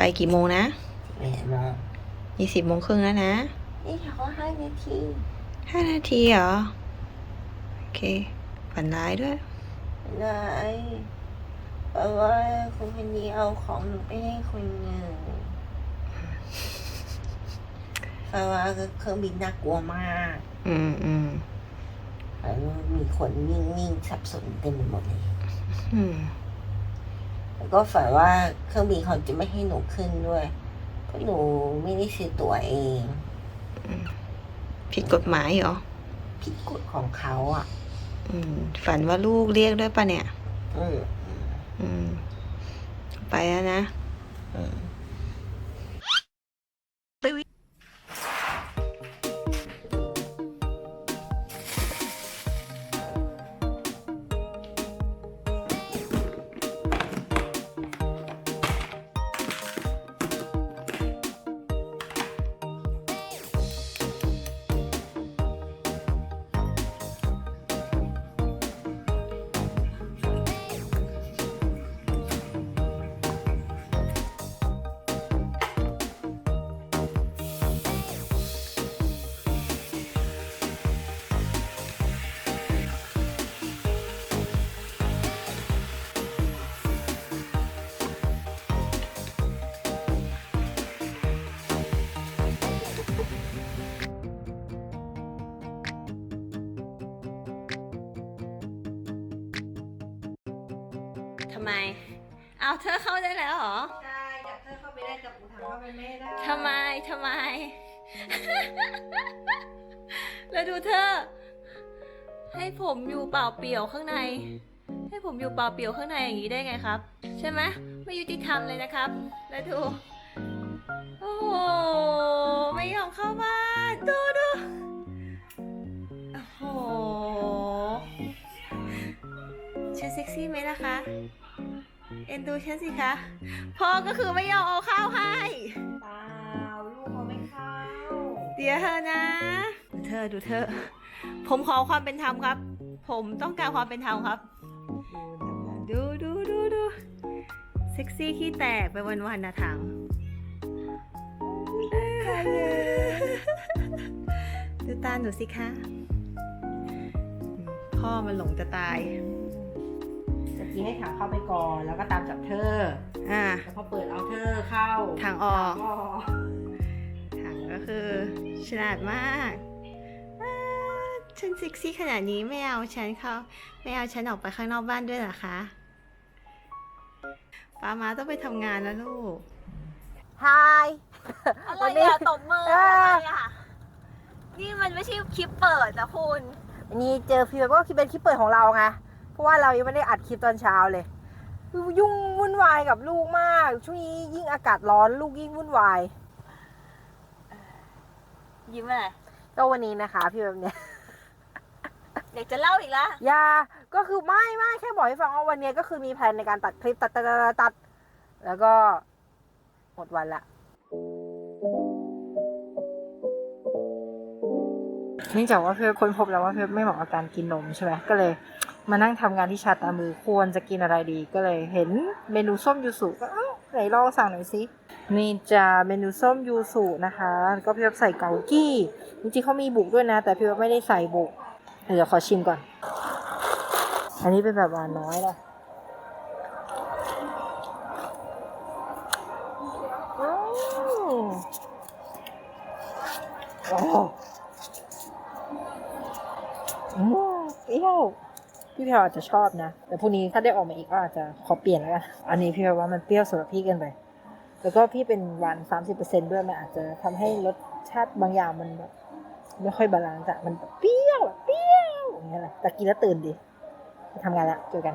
ไปกี่โมงนะแม่เนาะยี่สิบโมงครึ่งแล้วนะ นี่เขาให้นาทีห้านาทีเหรอ โอเคฝันร้ายด้วยนายเพราะว่าคุณคนนี้เอาของหนูไปให้คนหนึ่งเพราะว่าเครื่องบินน่ากลัวมาก อืมอืมแล้วมีคนนิ่งๆสับสนเต็มไปหมดเลย อืม แล้วก็ฝันว่าเครื่องบินเขาจะไม่ให้หนูขึ้นด้วยเพราะหนูไม่ได้ซื้อตั๋วเอง ผิดกฎหมายเหรอ ผิดกฎของเขาอะ อืม ฝันว่าลูกเรียกด้วยปะเนี่ย อืมอืม ไปแล้วนะ อืม ทำไม เอาเธอเข้าได้แล้วเหรอใช่จับเธอเข้าไปได้จับหมูถังเข้าไปไม่ได้ทำไมทำไม แล้วดูเธอ ให้ผมอยู่เปล่าเปลี่ยวข้างใน ให้ผมอยู่เปล่าเปลี่ยวข้างในอย่างนี้ได้ไงครับ ใช่ไหมไม่ยุติธรรมเลยนะครับ แล้วดู โอ้โหไม่ยอมเข้าบ้านดูดูโอ้โหฉันเซ็กซี่ไหมล่ะคะ เอ็นดูฉันสิคะ พ่อก็คือไม่ยอมเอาข้าวให้ เปล่าลูกเขาไม่เข้าเดี๋ยวเธอนะดูเธอดูเธอ ผมขอความเป็นธรรมครับ ผมต้องการความเป็นธรรมครับ ดูดูดูดูเซ็กซี่ขี้แตกไปวันๆนะถังดูตาหนูสิคะ พ่อมันหลงจะตาย กี้ให้ถังเข้าไปก่อนแล้วก็ตามจับเธออ่าแล้วพอเปิดเอาเธอเข้าถังออกก็ถังก็คือฉลาดมากอ่าฉันเซ็กซี่ขนาดนี้ไม่เอาฉันเข้าไม่เอาฉันออกไปข้างนอกบ้านด้วยเหรอคะป้ามาต้องไปทำงานแล้วลูกฮายอะไรวันนี้อะตบมือเอออะไรอะนี่มันไม่ใช่คลิปเปิดนะคุณอันนี้เจอพี่แบบก็คิดเป็นคลิปเปิดของเราไงเพ ราะว่าเรายังไม่ได้อัดคลิปตอนเช้าเลย ยุ่งวุ่นวายกับลูกมาก ช่วงนี้ยิ่งอากาศร้อนลูกยิ่งวุ่นวาย ยิ้มอะไรก็วันนี้นะคะ พี่แบบเนี้ยอยากจะเล่าอีกละอยาก็คือไม่ไม่แค่บอกให้ฟังว่าวันเนี้ยก็คือมีแผนในการตัดคลิปตัดตัดตัดตัดตัด แล้วก็หมดวันละเนื่องจากว่าเพื่อค้นพบแล้วว่าเพื่อไม่เหมาะกับการกินนมใช่ไหมก็เลย มานั่งทำงานที่ชาตามือควรจะกินอะไรดีก็เลยเห็นเมนูส้มยูสุก็อ้าไหนลองสั่งหน่อยสินี่จะเมนูส้มยูสุนะคะ ก็พี่แบบใส่เกากี้จริงๆเขามีบุกด้วยนะ แต่พี่แบบไม่ได้ใส่บุกเดี๋ยวขอชิมก่อน อันนี้เป็นแบบหวานน้อยนะอืมโอ้อืมเปรี้ยว พี่แพรวอาจจะชอบนะ แต่พรุ่งนี้ถ้าได้ออกมาอีกก็อาจจะขอเปลี่ยนแล้วกัน อันนี้พี่แพรวว่ามันเปรี้ยวสำหรับพี่เกินไป แล้วก็พี่เป็นหวานสามสิบเปอร์เซ็นด้วยมันอาจจะทำให้รสชาติบางอย่างมันแบบไม่ค่อยบาลานซ์อะมันเปรี้ยวเปรี้ยวอย่างเงี้ยแหละแต่กินแล้วตื่นดีไปทำงานละเจอกัน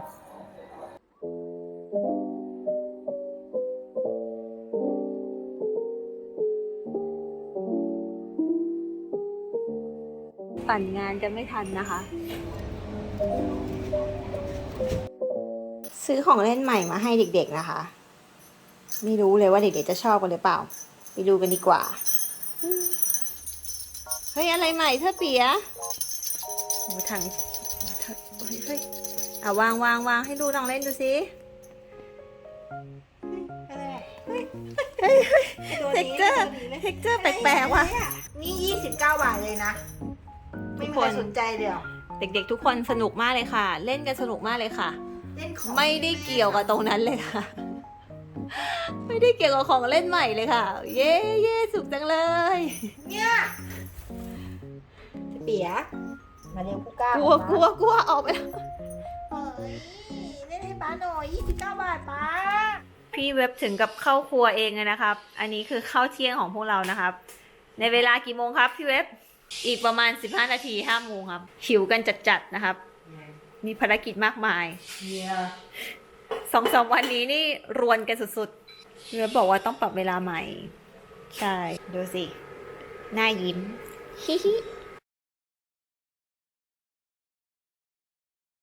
ปั่นงานกันไม่ทันนะคะ ซื้อของเล่นใหม่มาให้เด็กๆนะคะ ไม่รู้เลยว่าเด็กๆจะชอบกันหรือเปล่า ไปดูกันดีกว่า เฮ้ย อะไรใหม่เธอเปียโอ้ถังเธอเฮ้ยเฮ้ยอะวางวางวางให้ดูลองเล่นดูสิเฮ้ยอะไรอะเฮ้ยเท็กเจอร์เท็กเจอร์แปลกๆว่ะนี่ยี่สิบเก้าบาทเลยนะ ไม่มีใครสนใจเลยเหรอ เด็กๆทุกคนสนุกมากเลยค่ะ เล่นกันสนุกมากเลยค่ะ เล่นของไม่ได้เกี่ยวกับตรงนั้นเลยค่ะ ไม่ได้เกี่ยวกับของเล่นใหม่เลยค่ะ เย้เย้สุขจังเลย เนี่ยเปียมาเร็วกูกล้ากลัวกลัวกลัวออกไปแล้วเฮ้ยเล่นให้ป้าหน่อยยี่สิบเก้าบาทป้าพี่เว็บถึงกับเข้าครัวเองเลยนะครับ อันนี้คือข้าวเที่ยงของพวกเรานะครับ ในเวลากี่โมงครับพี่เว็บ อีกประมาณ 15 นาที5โมงครับ หิวกันจัดๆนะครับ มีภารกิจมากมายเนี่ยสองสามวันนี้นี่รวนกันสุดๆพี่เว็บบอกว่าต้องปรับเวลาใหม่ ใช่ ดูสิ หน้ายิ้มฮิฮิ